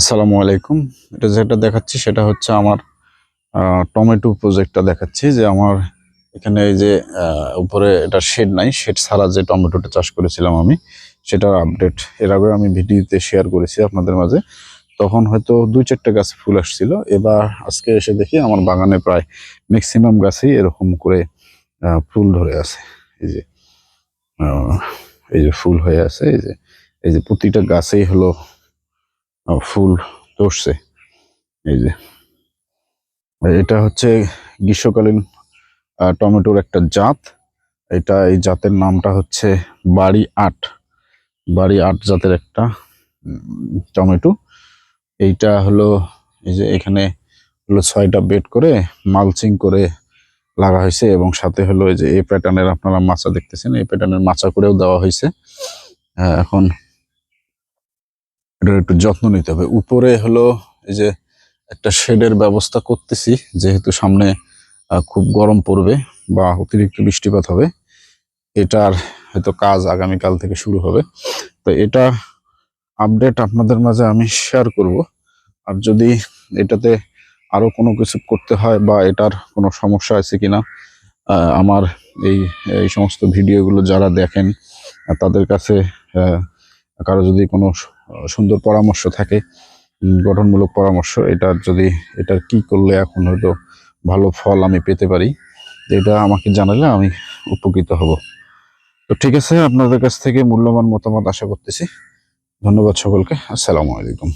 আসসালামু আলাইকুম। এটা যেটা দেখাচ্ছি সেটা হচ্ছে আমার টমেটো প্রজেক্টটা দেখাচ্ছি যে আমার এখানে এই যে উপরে এটা শেড নাই শেড ছাড়া যে টমেটোটা চাষ করেছিলাম আমি, সেটার আপডেট এর আগে আমি ভিডিওতে শেয়ার করেছি আপনাদের মাঝে। তখন হয়তো দুই চারটে গাছ ফুল আসছিল। এবার আজকে এসে দেখি আমার বাগানে প্রায় ম্যাক্সিমাম গাছেই এরকম করে ফুল ধরে আছে। এই যে এই যে ফুল হয়ে আছে, এই যে এই যে প্রতিটা গাছেই হলো ফুল ধরছে, এই যে। এটা হচ্ছে গ্রীষ্মকালীন টমেটোর একটা জাত। এটা, এই জাতের নামটা হচ্ছে বাড়ি আট। বাড়ি আট জাতের একটা টমেটো। এইটা হলো, এই যে এখানে হলো ছয়টা বেড করে, মালচিং করে লাগা হয়েছে এবং সাথে হলো যে, এই প্যাটার্নের আপনারা মাচা দেখতেছেন, এই প্যাটার্নের মাচা করেও দেওয়া হয়েছে। এখন এটার একটু যত্ন নিতে হবে। উপরে হলো এই যে একটা শেডের ব্যবস্থা করতেছি, যেহেতু সামনে খুব গরম পড়বে বা অতিরিক্ত বৃষ্টিপাত হবে। এটার হয়তো কাজ আগামীকাল থেকে শুরু হবে। তো এটা আপডেট আপনাদের মাঝে আমি শেয়ার করব। আর যদি এটাতে আরও কোনো কিছু করতে হয় বা এটার কোনো সমস্যা আছে কি না আমার এই এই সমস্ত ভিডিওগুলো যারা দেখেন তাদের কাছে কারও যদি কোনো সুন্দর পরামর্শ থাকে গঠনমূলক পরামর্শ এটার যদি, এটার কি করলে এখন হয়তো ভালো ফল আমি পেতে পারি, এটা আমাকে জানালে আমি উপকৃত হব। তো ঠিক আছে, আপনাদের কাছ থেকে মূল্যবান মতামত আশা করতেছি। ধন্যবাদ সকলকে। আসসালামু আলাইকুম।